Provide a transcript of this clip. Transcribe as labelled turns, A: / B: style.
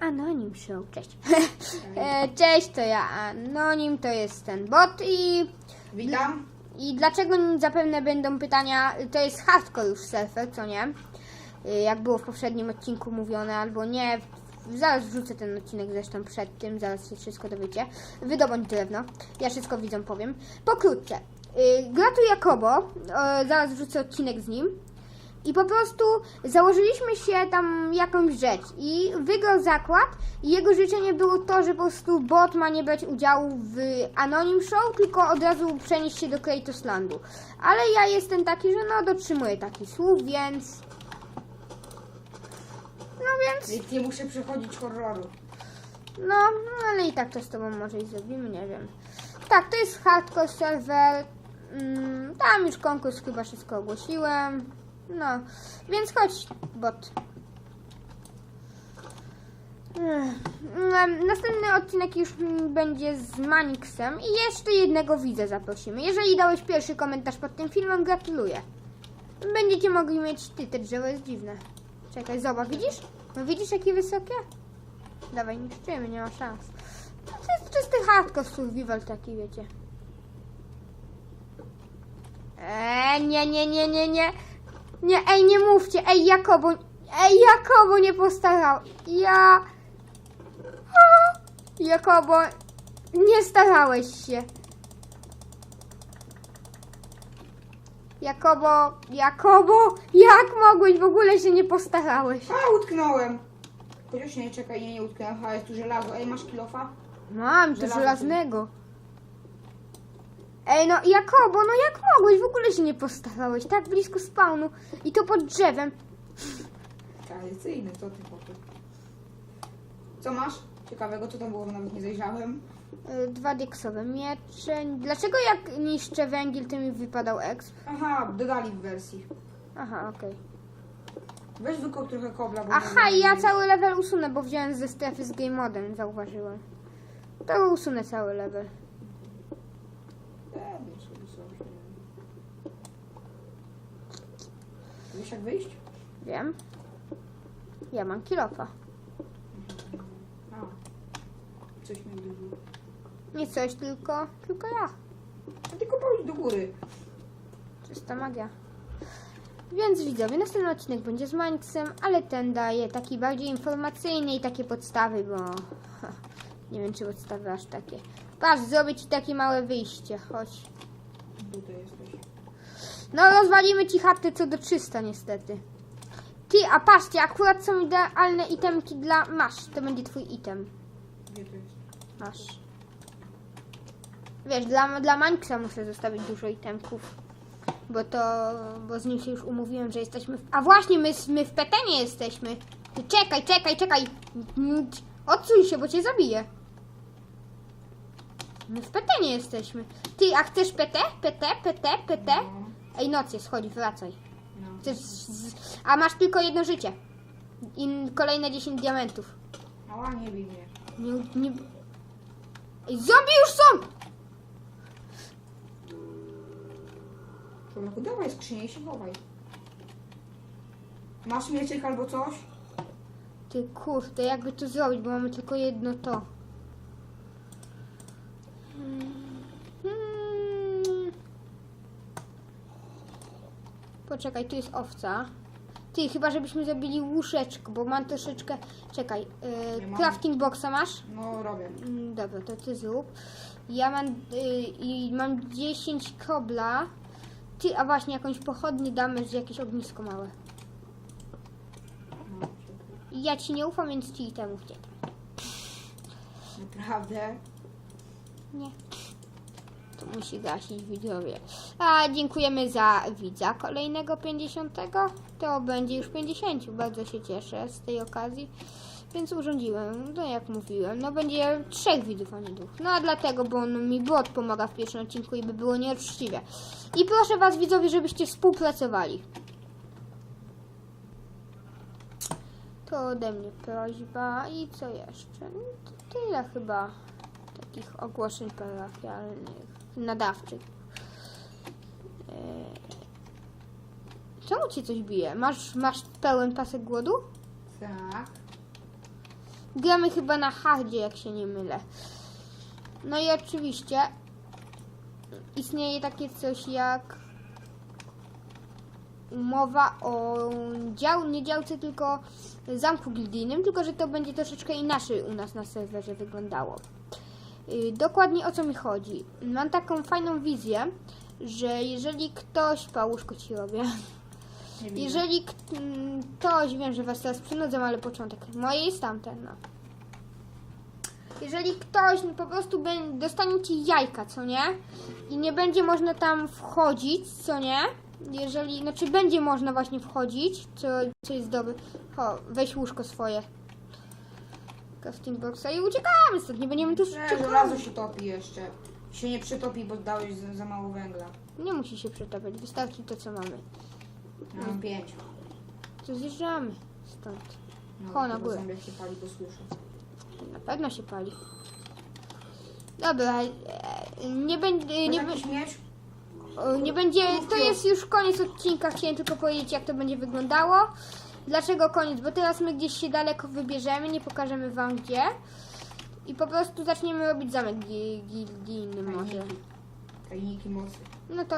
A: Anonim Show, cześć. E, Cześć, to ja Anonim, to jest ten bot i...
B: Witam.
A: I dlaczego zapewne będą pytania, to jest hardcore już surfer, co nie? Y, Jak było w poprzednim odcinku mówione, albo nie. Zaraz wrzucę ten odcinek zresztą przed tym, zaraz się wszystko dowiecie. Wydobądź drewno, ja wszystko widzom powiem. Pokrótce, gra tu Jakobo, y, zaraz wrzucę odcinek z nim. I po prostu założyliśmy się tam jakąś rzecz i wygrał zakład i jego życzenie było to, że po prostu bot ma nie brać udziału w Anonim Show, tylko od razu przenieść się do Kratoslandu. Ale ja jestem taki, że no dotrzymuję takich słów, więc... No więc...
B: Więc nie muszę przechodzić horroru.
A: No, no ale i tak to z tobą może i zrobimy, nie wiem. Tak, to jest hardcore serwer. Mm, tam już konkurs chyba wszystko ogłosiłem. No, więc chodź, bot. Mm, Następny odcinek już będzie z Manixem i jeszcze jednego widza zaprosimy. Jeżeli dałeś pierwszy komentarz pod tym filmem, gratuluję. Będziecie mogli mieć ty, te drzewo jest dziwne. Czekaj, zobacz, widzisz? No widzisz jakie wysokie? Dawaj, niszczymy, nie ma szans. To jest czysty hardcore survival taki, wiecie. Eee, nie, nie, nie, nie, nie. Nie, ej, nie mówcie. Ej, Jakobo. Ej, Jakobo nie postarał. Ja... A, Jakobo, nie starałeś się. Jakobo, Jakobo, jak mogłeś? W ogóle się nie postarałeś.
B: A, utknąłem. Chociaż nie, czekaj, nie, nie utknąłem. A, jest tu żelazo. Ej, masz kilofa?
A: Mam, to
B: Żelazny.
A: żelaznego. Ej, no Jakobo, no jak mogłeś? W ogóle się nie postarałeś. Tak blisko spawnu i to pod drzewem.
B: Tradycyjny, co ty chłopie. Co masz? Ciekawego, co tam było, nawet nie zajrzałem.
A: Y, Dwa dieksowe miecze. Dlaczego jak niszczę węgiel, to mi wypadał exp?
B: Aha, dodali w wersji.
A: Aha, okej.
B: Weź wykop trochę kobla, bo...
A: Aha, i ja cały level usunę, bo wziąłem ze strefy z game modem, zauważyłem. To usunę cały level.
B: Wiesz jak wyjść?
A: Wiem. Ja mam kilofa.
B: A. Coś mi uderzyło.
A: Nie coś, tylko, tylko ja.
B: No tylko pójdź do góry.
A: Czysta magia. Więc widzowie, następny odcinek będzie z Manxem, ale ten daje taki bardziej informacyjny i takie podstawy, bo ha, nie wiem czy podstawy aż takie. Patrz, zrobię ci takie małe wyjście, chodź.
B: Jesteś.
A: No rozwalimy ci chatę co do 300 niestety. Ty, a patrzcie, akurat są idealne itemki dla... Masz, to będzie twój item.
B: Gdzie to jest?
A: Masz. Wiesz, dla, dla Manxa muszę zostawić dużo itemków. Bo to, bo z nim się już umówiłem, że jesteśmy w... A właśnie, my, my w PT nie jesteśmy. Ty czekaj, czekaj, czekaj. Odsuń się, bo cię zabiję. My w PT nie jesteśmy. Ty, a chcesz PT? PT, PT, PT?
B: No,
A: Ej, noc jest, chodź, wracaj.
B: no.
A: Chcesz... z- A masz tylko jedno życie. I kolejne 10 diamentów.
B: Ała, nie bij mnie.
A: Nie, nie... Ej, zombie już są!
B: Człowieku, dawaj skrzynię i się chowaj. Masz mieczyk albo coś?
A: Ty kurde, jakby to zrobić, bo mamy tylko jedno to. Hmm. Poczekaj, tu jest owca. Ty, chyba żebyśmy zrobili łóżeczko, bo mam troszeczkę... Czekaj, yy,
B: mam.
A: crafting boxa masz?
B: No, robię.
A: Mm, Dobra, to ty zrób. Ja mam y, i mam 10 kobla. Ty, a właśnie jakąś pochodnię damy, że jakieś ognisko małe.
B: No,
A: ja ci nie ufam, więc ci temu chcę.
B: naprawdę.
A: Nie. To musi gasić widzowie. A dziękujemy za widza kolejnego 50. To będzie już 50. Bardzo się cieszę z tej okazji. Więc urządziłem, no jak mówiłem, no będzie trzech widzów, a nie dwóch. No a dlatego, bo on mi bot pomaga w pierwszym odcinku i by było nieuczciwe. I proszę was widzowie, żebyście współpracowali. To ode mnie prośba i co jeszcze? No, to tyle chyba takich ogłoszeń parafialnych, nadawczych. Eee, Czemu cię coś bije? Masz, masz pełen pasek głodu?
B: Tak.
A: Gramy chyba na hardzie, jak się nie mylę. No i oczywiście istnieje takie coś jak umowa o dział, nie działce, tylko zamku gildijnym, tylko że to będzie troszeczkę inaczej u nas na serwerze wyglądało. Dokładnie o co mi chodzi. Mam taką fajną wizję, że jeżeli ktoś, pałuszko ci robię, jeżeli k- m, ktoś, wiem, że was teraz przynudzę, ale początek moje jest tamten, no. Jeżeli ktoś po prostu dostanie ci jajka, co nie? I nie będzie można tam wchodzić, co nie? Jeżeli, znaczy będzie można właśnie wchodzić, co, co jest dobre. O, weź łóżko swoje. Crafting boxa i uciekamy stąd, nie będziemy tu czekać.
B: żelazo się topi jeszcze. Się nie przytopi, bo dałeś za, za mało węgla.
A: Nie musi się przetapiać, wystarczy to, co mamy.
B: Mam pięć.
A: To zjeżdżamy stąd.
B: No,
A: Ho, na górę.
B: zombiak się pali, bo słyszę.
A: Na pewno się pali. Dobra, e, nie będzie,
B: Nie
A: nie,
B: miecz?
A: o, nie będzie, to jest już koniec odcinka, chciałem tylko powiedzieć jak to będzie wyglądało. Dlaczego koniec? Bo teraz my gdzieś się daleko wybierzemy, nie pokażemy wam gdzie. I po prostu zaczniemy robić zamek gi- gildijny może.
B: Tajniki. Mocy.
A: No to